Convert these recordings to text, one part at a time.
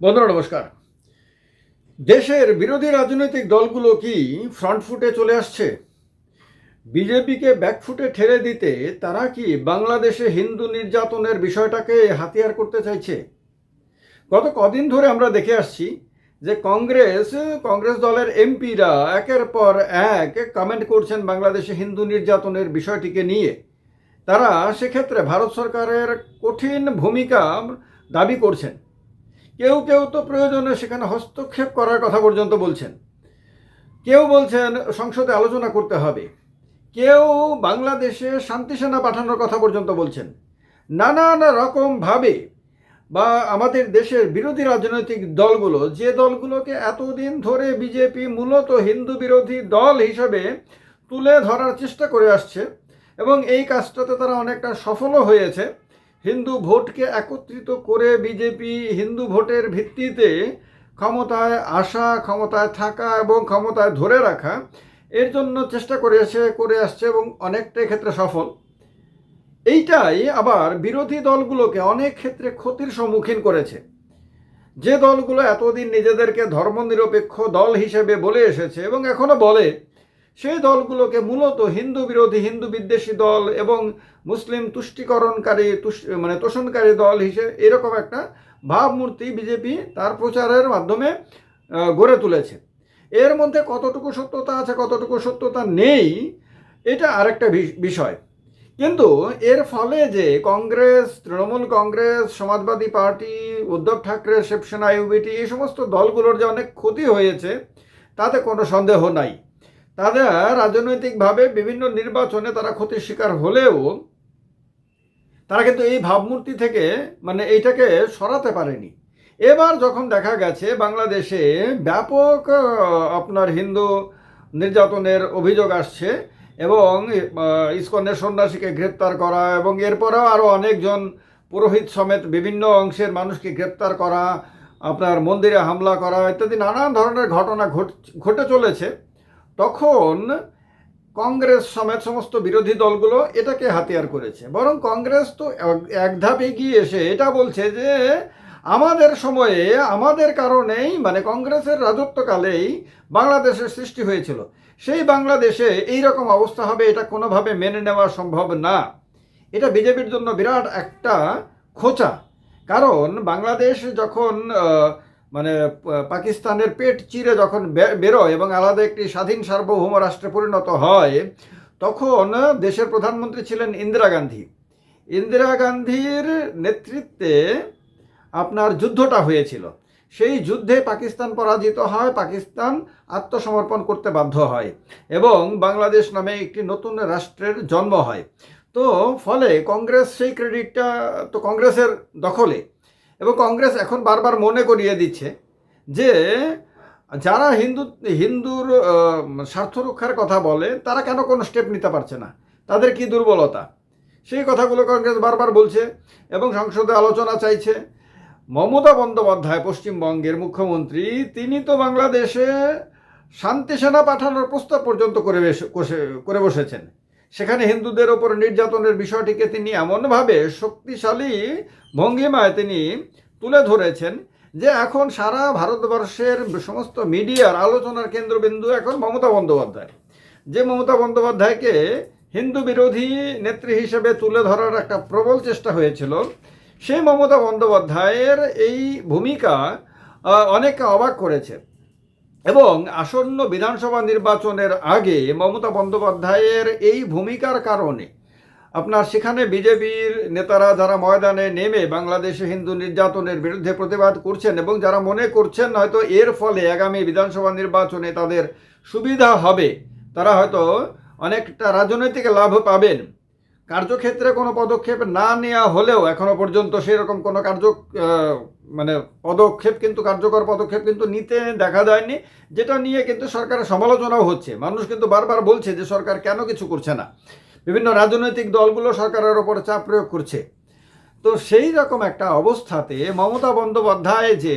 বন্ধুরা, নমস্কার। দেশের বিরোধী রাজনৈতিক দলগুলো কি ফ্রন্ট ফুটে চলে আসছে? বিজেপিকে ব্যাকফুটে ঠেলে দিতে তারা কি বাংলাদেশে হিন্দু নির্যাতনের বিষয়টাকে হাতিয়ার করতে চাইছে? গত কদিন ধরে আমরা দেখে আসছি যে কংগ্রেস কংগ্রেস দলের এমপিরা একের পর এক কমেন্ট করছেন বাংলাদেশে হিন্দু নির্যাতনের বিষয়টিকে নিয়ে। তারা সেক্ষেত্রে ভারত সরকারের কঠিন ভূমিকা দাবি করছেন। কেউ কেউ তো প্রয়োজনে সেখানে হস্তক্ষেপ করার কথা পর্যন্ত বলছেন। কেউ বলছেন, সংসদে আলোচনা করতে হবে। কেউ বাংলাদেশে শান্তি সেনা পাঠানোর কথা পর্যন্ত বলছেন। নানান রকমভাবে বা আমাদের দেশের বিরোধী রাজনৈতিক দলগুলো, যে দলগুলোকে এতদিন ধরে বিজেপি মূলত হিন্দু বিরোধী দল হিসেবে তুলে ধরার চেষ্টা করে আসছে এবং এই কাজটাতে তারা অনেকটা সফলও হয়েছে হিন্দু ভোটকে একত্রিত করে বিজেপি হিন্দু ভোটের ভিত্তিতে ক্ষমতায় আসা, ক্ষমতায় থাকা এবং ক্ষমতায় ধরে রাখা, এর জন্য চেষ্টা করে এসে, করে আসছে এবং অনেকটা ক্ষেত্রে সফল। এইটাই আবার বিরোধী দলগুলোকে অনেক ক্ষেত্রে ক্ষতির সম্মুখীন করেছে। যে দলগুলো এতদিন নিজেদেরকে ধর্মনিরপেক্ষ দল হিসেবে বলে এসেছে এবং এখনও বলে সেই দলগুলোকে মূলত হিন্দু বিরোধী, হিন্দু বিদ্বেষী দল এবং মুসলিম তুষ্টিকরণকারী মানে তোষণকারী দল হিসেবে এরকম একটা ভাবমূর্তি বিজেপি তার প্রচারের মাধ্যমে গড়ে তুলেছে। এর মধ্যে কতটুকু সত্যতা আছে, কতটুকু সত্যতা নেই, এটা আরেকটা বিষয়। কিন্তু এর ফলে যে কংগ্রেস, তৃণমূল কংগ্রেস, সমাজবাদী পার্টি, উদ্ধব ঠাকরে, শিবসেনা, ইউবিটি, এই সমস্ত দলগুলোর যে অনেক ক্ষতি হয়েছে, তাতে কোনো সন্দেহ নাই। তাদের রাজনৈতিকভাবে বিভিন্ন নির্বাচনে তারা ক্ষতির শিকার হলেও তারা কিন্তু এই ভাবমূর্তি থেকে মানে এইটাকে সরাতে পারেনি। এবার যখন দেখা গেছে বাংলাদেশে ব্যাপক আপনার হিন্দু নির্যাতনের অভিযোগ আসছে এবং ইস্কনের সন্ন্যাসীকে গ্রেপ্তার করা এবং এরপরেও আরও অনেকজন পুরোহিত সমেত বিভিন্ন অংশের মানুষকে গ্রেপ্তার করা, আপনার মন্দিরে হামলা করা ইত্যাদি নানান ধরনের ঘটনা ঘটে চলেছে। তখন কংগ্রেস সমেত সমস্ত বিরোধী দলগুলো এটাকে হাতিয়ার করেছে। বরং কংগ্রেস তো এক ধাপ এগিয়ে এসে এটা বলছে যে, আমাদের সময়ে আমাদের কারণেই মানে কংগ্রেসের রাজত্বকালেই বাংলাদেশের সৃষ্টি হয়েছিল। সেই বাংলাদেশে এই রকম অবস্থা হবে, এটা কোনোভাবে মেনে নেওয়া সম্ভব না। এটা বিজেপির জন্য বিরাট একটা খোঁচা। কারণ বাংলাদেশ যখন মানে পাকিস্তানের পেট চিরে যখন বেরোয় এবং আলাদা একটি স্বাধীন সার্বভৌম রাষ্ট্রে পরিণত হয়, তখন দেশের প্রধানমন্ত্রী ছিলেন ইন্দিরা গান্ধী। ইন্দিরা গান্ধীর নেতৃত্বে আপনার যুদ্ধটা হয়েছিল। সেই যুদ্ধে পাকিস্তান পরাজিত হয়, পাকিস্তান আত্মসমর্পণ করতে বাধ্য হয় এবং বাংলাদেশ নামে একটি নতুন রাষ্ট্রের জন্ম হয়। তো, ফলে কংগ্রেস সেই ক্রেডিটটা, তো কংগ্রেসের দখলে। এবং কংগ্রেস এখন বারবার মনে করিয়ে দিচ্ছে যে যারা হিন্দু, হিন্দুর স্বার্থ রক্ষার কথা বলে, তারা কেন কোনো স্টেপ নিতে পারছে না? তাদের কি দুর্বলতা? সেই কথাগুলো কংগ্রেস বারবার বলছে এবং সংসদে আলোচনা চাইছে। মমতা বন্দ্যোপাধ্যায় পশ্চিমবঙ্গের মুখ্যমন্ত্রী, তিনি তো বাংলাদেশে শান্তি সেনা পাঠানোর প্রস্তাব পর্যন্ত করে করে বসেছেন। সেখানে হিন্দুদের ওপর নির্যাতনের বিষয়টিকে তিনি এমনভাবে শক্তিশালী ভঙ্গিমায় তিনি তুলে ধরেছেন যে এখন সারা ভারতবর্ষের সমস্ত মিডিয়ার আলোচনার কেন্দ্রবিন্দু এখন মমতা বন্দ্যোপাধ্যায় যে মমতা বন্দ্যোপাধ্যায়কে হিন্দু বিরোধী নেত্রী হিসেবে তুলে ধরার একটা প্রবল চেষ্টা হয়েছিল সেই মমতা বন্দ্যোপাধ্যায়ের এই ভূমিকা অনেককে অবাক করেছে। এবং আসন্ন বিধানসভা নির্বাচনের আগে মমতা বন্দ্যোপাধ্যায়ের এই ভূমিকার কারণে আপনার সেখানে বিজেপির নেতারা যারা ময়দানে নেমে বাংলাদেশে হিন্দু নির্যাতনের বিরুদ্ধে প্রতিবাদ করছেন এবং যারা মনে করছেন হয়তো এর ফলে আগামী বিধানসভা নির্বাচনে তাদের সুবিধা হবে, তারা হয়তো অনেকটা রাজনৈতিক লাভ পাবেন। কার্যক্ষেত্রে কোনো পদক্ষেপ না নেওয়া হলেও এখনও পর্যন্ত সেরকম কোনো কার্য মানে পদক্ষেপ কিন্তু, কার্যকর পদক্ষেপ কিন্তু নিতে দেখা যায়নি, যেটা নিয়ে কিন্তু সরকারের সমালোচনাও হচ্ছে। মানুষ কিন্তু বারবার বলছে যে সরকার কেন কিছু করছে না। বিভিন্ন রাজনৈতিক দলগুলো সরকারের ওপরে চাপ প্রয়োগ করছে। তো সেই রকম একটা অবস্থাতে মমতা বন্দ্যোপাধ্যায় যে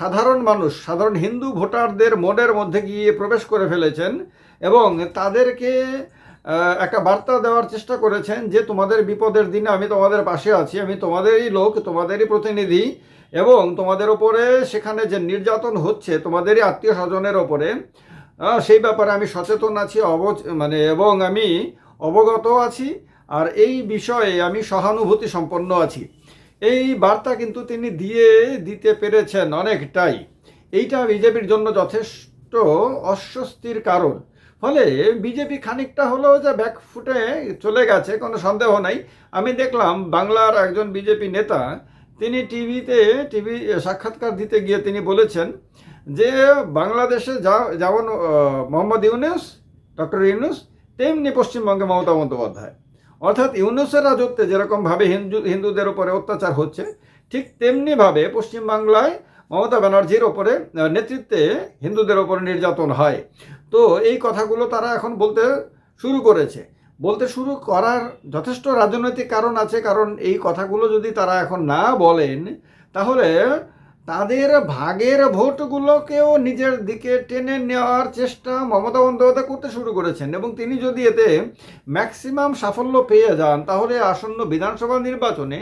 সাধারণ মানুষ, সাধারণ হিন্দু ভোটারদের মনের মধ্যে গিয়ে প্রবেশ করে ফেলেছেন এবং তাদেরকে একটা বার্তা দেওয়ার চেষ্টা করেছেন যে তোমাদের বিপদের দিনে আমি তোমাদের পাশে আছি, আমি তোমাদেরই লোক, তোমাদেরই প্রতিনিধি এবং তোমাদের ওপরে সেখানে যে নির্যাতন হচ্ছে, তোমাদেরই আত্মীয় স্বজনের ওপরে সেই ব্যাপারে আমি সচেতন আছি অব মানে এবং আমি অবগত আছি, আর এই বিষয়ে আমি সহানুভূতি সম্পন্ন আছি। এই বার্তা কিন্তু তিনি দিয়ে দিতে পেরেছেন অনেকটাই। এইটা বিজেপির জন্য যথেষ্ট অস্বস্তির কারণ। ফলে বিজেপি খানিকটা হলেও যে ব্যাকফুটে চলে গেছে, কোনো সন্দেহ নাই। আমি দেখলাম বাংলার একজন বিজেপি নেতা তিনি টিভিতে, টিভি সাক্ষাৎকার দিতে গিয়ে তিনি বলেছেন যে বাংলাদেশে যা, যেমন মোহাম্মদ ইউনুস, ডক্টর ইউনুস, তেমনি পশ্চিমবঙ্গে মমতা বন্দ্যোপাধ্যায়। অর্থাৎ ইউনুসের রাজত্বে যেরকমভাবে হিন্দু, হিন্দুদের উপরে অত্যাচার হচ্ছে, ঠিক তেমনিভাবে পশ্চিমবাংলায় মমতা ব্যানার্জির ওপরে নেতৃত্বে হিন্দুদের ওপরে নির্যাতন হয়। তো এই কথাগুলো তারা এখন বলতে শুরু করেছে। বলতে শুরু করার যথেষ্ট রাজনৈতিক কারণ আছে, কারণ এই কথাগুলো যদি তারা এখন না বলেন, তাহলে তাদের ভাগের ভোটগুলোকেও নিজের দিকে টেনে নেওয়ার চেষ্টা মমতা বন্দ্যোপাধ্যায় করতে শুরু করেছেন এবং তিনি যদি এতে ম্যাক্সিমাম সাফল্য পেয়ে যান, তাহলে আসন্ন বিধানসভা নির্বাচনে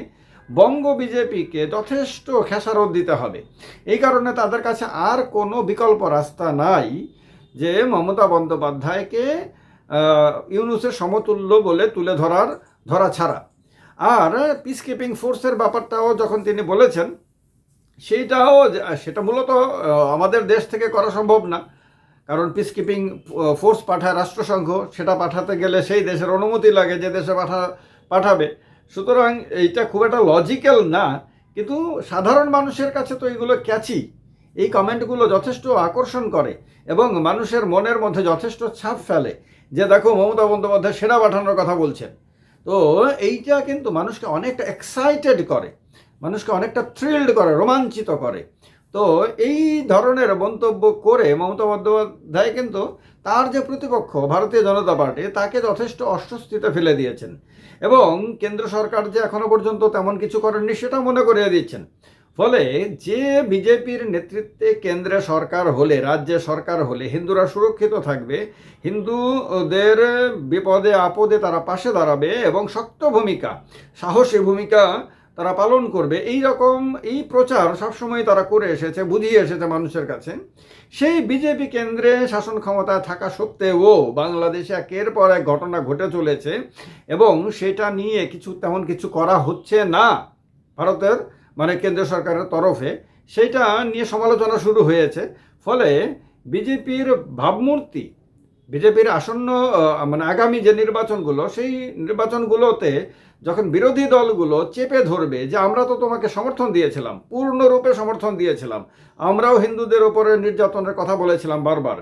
বঙ্গ বিজেপিকে যথেষ্ট খেসারত দিতে হবে। এই কারণে তাদের কাছে আর কোনো বিকল্প রাস্তা নাই যে মমতা বন্দ্যোপাধ্যায়কে ইউনুসের সমতুল্য বলে তুলে ধরার, ধরা ছাড়া। আর পিস কিপিং ফোর্সের ব্যাপারটাও যখন তিনি বলেছেন, সেইটাও সেটা মূলত আমাদের দেশ থেকে করা সম্ভব না। কারণ পিস কিপিং ফোর্স পাঠায় রাষ্ট্রসংঘ, সেটা পাঠাতে গেলে সেই দেশের অনুমতি লাগে যে দেশে পাঠা, পাঠাবে। সুতরাং এইটা খুব একটা লজিক্যাল না, কিন্তু সাধারণ মানুষের কাছে তো এইগুলো ক্যাচি এই কমেন্টগুলো যথেষ্ট আকর্ষণ করে এবং মানুষের মনের মধ্যে যথেষ্ট ছাপ ফেলে। যে দেখো মমতা বন্দ্যোপাধ্যায় সেনা পাঠানোর কথা বলছেন। তো এইটা কিন্তু মানুষকে অনেকটা এক্সাইটেড করে, মানুষকে অনেকটা থ্রিল্ড করে, রোমাঞ্চিত করে। তো এই ধরনের মন্তব্য করে মমতা বন্দ্যোপাধ্যায় কিন্তু তার যে প্রতিপক্ষ ভারতীয় জনতা পার্টি, তাকে যথেষ্ট অস্বস্তিতে ফেলে দিয়েছেন। এবং কেন্দ্র সরকার যে এখনও পর্যন্ত তেমন কিছু করেননি সেটা মনে করিয়ে দিচ্ছেন। ফলে যে বিজেপির নেতৃত্বে কেন্দ্রে সরকার হলে, রাজ্যে সরকার হলে হিন্দুরা সুরক্ষিত থাকবে, হিন্দুদের বিপদে, আপদে তারা পাশে দাঁড়াবে এবং শক্ত ভূমিকা, সাহসী ভূমিকা তারা পালন করবে। এই রকম এই প্রচার সবসময় তারা করে এসেছে, বুঝিয়ে এসেছে মানুষের কাছে। সেই বিজেপি কেন্দ্রে শাসন ক্ষমতায় থাকা সত্ত্বেও বাংলাদেশে একের পর এক ঘটনা ঘটে চলেছে এবং সেটা নিয়ে কিছু তেমন কিছু করা হচ্ছে না। ভারতের মানে কেন্দ্র সরকারের তরফে, সেইটা নিয়ে সমালোচনা শুরু হয়েছে। ফলে বিজেপির ভাবমূর্তি, বিজেপির আসন্ন মানে আগামী যে নির্বাচনগুলো, সেই নির্বাচনগুলোতে যখন বিরোধী দলগুলো চেপে ধরবে যে, আমরা তো তোমাকে সমর্থন দিয়েছিলাম, পূর্ণরূপে সমর্থন দিয়েছিলাম, আমরাও হিন্দুদের ওপরে নির্যাতনের কথা বলেছিলাম বারবার,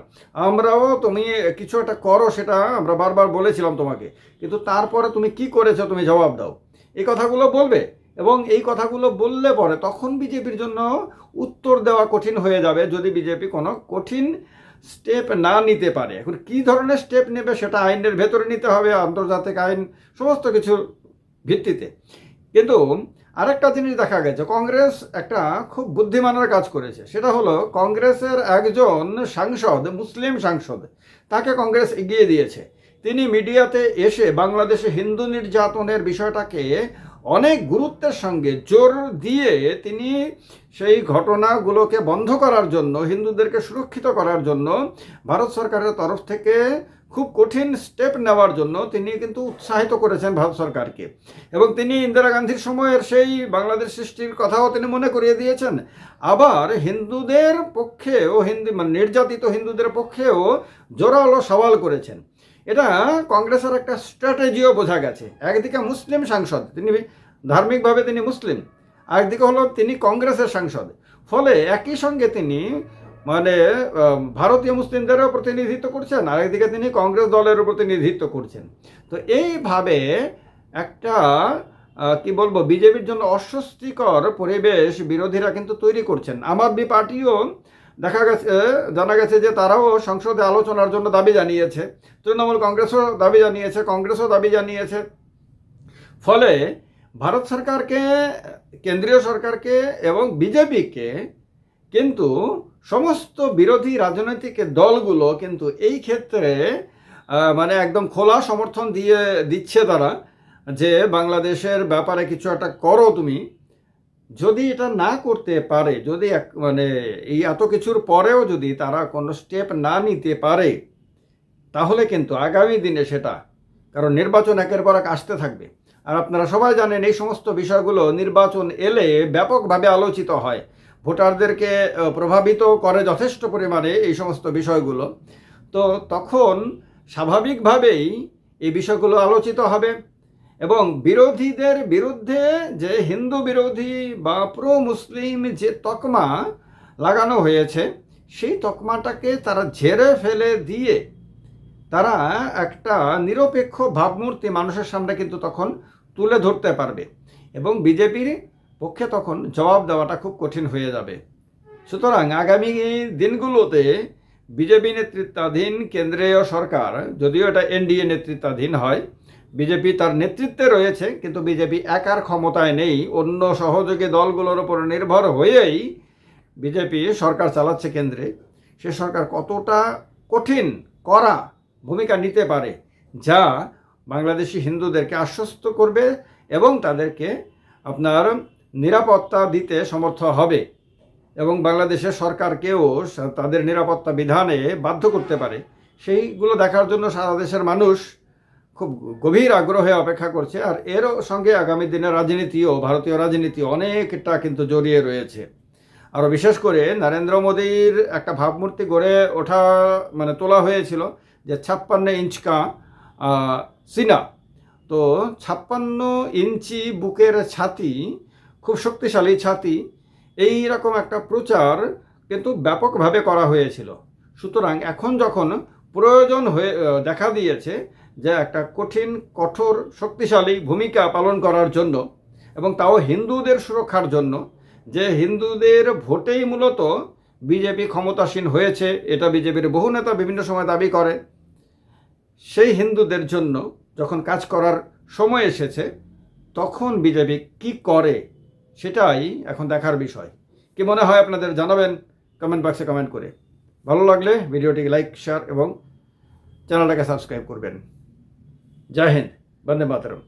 আমরাও তুমি কিছু একটা করো সেটা আমরা বারবার বলেছিলাম তোমাকে, কিন্তু তারপরে তুমি কি করেছ তুমি জবাব দাও। এই কথাগুলো বলবে। এবং এই কথাগুলো বললে পরে তখন বিজেপির জন্য উত্তর দেওয়া কঠিন হয়ে যাবে যদি বিজেপি কোনো কঠিন স্টেপ না নিতে পারে। এখন কী ধরনের স্টেপ নেবে সেটা আইনের ভেতরে নিতে হবে, আন্তর্জাতিক আইন, সমস্ত কিছুর ভিত্তিতে। কিন্তু আরেকটা জিনিস দেখা গেছে, কংগ্রেস একটা খুব বুদ্ধিমানের কাজ করেছে। সেটা হলো কংগ্রেসের একজন সাংসদ, মুসলিম সাংসদ, তাকে কংগ্রেস এগিয়ে দিয়েছে। তিনি মিডিয়াতে এসে বাংলাদেশে হিন্দু নির্যাতনের বিষয়টাকে অনেক গুরুত্বের সঙ্গে জোর দিয়ে তিনি সেই ঘটনাগুলোকে বন্ধ করার জন্য, হিন্দুদেরকে সুরক্ষিত করার জন্য, ভারত সরকারের তরফ থেকে খুব কঠিন স্টেপ নেওয়ার জন্য তিনি কিন্তু উৎসাহিত করেছেন ভারত সরকারকে। এবং তিনি ইন্দিরা গান্ধীর সময়ের সেই বাংলাদেশ সৃষ্টির কথাও তিনি মনে করিয়ে দিয়েছেন। আবার হিন্দুদের পক্ষেও, হিন্দু মানে নির্যাতিত হিন্দুদের পক্ষেও জোরালো সওয়াল করেছেন। এটা কংগ্রেসের একটা স্ট্র্যাটেজিও বোঝা গেছে। একদিকে মুসলিম সাংসদ, তিনি ধার্মিকভাবে তিনি মুসলিম। একদিকে হলো তিনি কংগ্রেসের সাংসদ। ফলে একই সঙ্গে তিনি মানে ভারতীয় মুসলিমদেরও প্রতিনিধিত্ব করছেন, আরেকদিকে তিনি কংগ্রেস দলেরও প্রতিনিধিত্ব করছেন। তো এইভাবে একটা কি বলব, বিজেপির জন্য অস্বস্তিকর পরিবেশ বিরোধীরা কিন্তু তৈরি করছেন। আম আদমি পার্টিও দেখা গেছে, জানা গেছে যে তারাও সংসদে আলোচনার জন্য দাবি জানিয়েছে। তৃণমূল কংগ্রেসও দাবি জানিয়েছে, কংগ্রেসও দাবি জানিয়েছে। ফলে ভারত সরকারকে, কেন্দ্রীয় সরকারকে এবং বিজেপিকে কিন্তু সমস্ত বিরোধী রাজনৈতিক দলগুলো কিন্তু এই ক্ষেত্রে মানে একদম খোলা সমর্থন দিয়ে দিচ্ছে তারা যে বাংলাদেশের ব্যাপারে কিছু একটা করো তুমি। যদি এটা না করতে পারে, যদি মানে এই এত কিছুর পরেও যদি তারা কোনো স্টেপ না নিতে পারে, তাহলে কিন্তু আগামী দিনে সেটা, কারণ নির্বাচন একের পর এক আসতে থাকবে। আর আপনারা সবাই জানেন এই সমস্ত বিষয়গুলো নির্বাচন এলে ব্যাপকভাবে আলোচিত হয়। ভোটারদেরকে প্রভাবিত করে যথেষ্ট পরিমাণে এই সমস্ত বিষয়গুলো। তো তখন স্বাভাবিকভাবেই এই বিষয়গুলো আলোচিত হবে। এবং বিরোধীদের বিরুদ্ধে যে হিন্দু বিরোধী বা প্রো মুসলিম যে তকমা লাগানো হয়েছে, সেই তকমাটাকে তারা ঝেড়ে ফেলে দিয়ে তারা একটা নিরপেক্ষ ভাবমূর্তি মানুষের সামনে কিন্তু তখন তুলে ধরতে পারবে এবং বিজেপির পক্ষে তখন জবাব দেওয়াটা খুব কঠিন হয়ে যাবে। সুতরাং আগামী দিনগুলোতে বিজেপি নেতৃত্বাধীন কেন্দ্রীয় সরকার, যদিও এটা এনডিএ নেতৃত্বাধীন হয়, বিজেপি তার নেতৃত্বে রয়েছে, কিন্তু বিজেপি একার ক্ষমতায় নেই। অন্য সহযোগী দলগুলোর উপর নির্ভর হয়েই বিজেপি সরকার চালাচ্ছে কেন্দ্রে। সে সরকার কতটা কঠিন করা ভূমিকা নিতে পারে, যা বাংলাদেশি হিন্দুদেরকে আশ্বস্ত করবে এবং তাদেরকে আপনার নিরাপত্তা দিতে সমর্থ হবে। এবং বাংলাদেশের সরকারকেও তাদের নিরাপত্তা বিধানে বাধ্য করতে পারে। সেইগুলো দেখার জন্য সারা দেশের মানুষ খুব গভীর আগ্রহে অপেক্ষা করছে। আর এরও সঙ্গে আগামী দিনের রাজনীতিও ভারতীয় রাজনীতি অনেকটা কিন্তু জড়িয়ে রয়েছে। আরও বিশেষ করে নরেন্দ্র মোদীর একটা ভাবমূর্তি গড়ে ওঠা মানে তোলা হয়েছিল যে ছাপ্পান্ন ইঞ্চকা আহ, সিনা। তো ছাপ্পান্ন ইঞ্চি বুকের ছাতি খুব শক্তিশালী ছাতি এই রকম একটা প্রচার কিন্তু ব্যাপকভাবে করা হয়েছিল। সুতরাং এখন যখন প্রয়োজন হয়ে দেখা দিয়েছে যে একটা কঠিন, কঠোর, শক্তিশালী ভূমিকা পালন করার জন্য এবং তাও হিন্দুদের সুরক্ষার জন্য, যে হিন্দুদের ভোটেই মূলত বিজেপি ক্ষমতাসীন হয়েছে, এটা বিজেপির বহু নেতা বিভিন্ন সময় দাবি করে, সেই হিন্দুদের জন্য যখন কাজ করার সময় এসেছে, তখন বিজেপি কি করে সেটাই এখন দেখার বিষয়। কি মনে হয় আপনাদের জানাবেন? কমেন্ট বক্সে কমেন্ট করে। ভালো লাগলে ভিডিওটি লাইক শেয়ার এবং চ্যানেলটাকে সাবস্ক্রাইব করবেন। জয় হিন্দ, বন্দে মাতরম।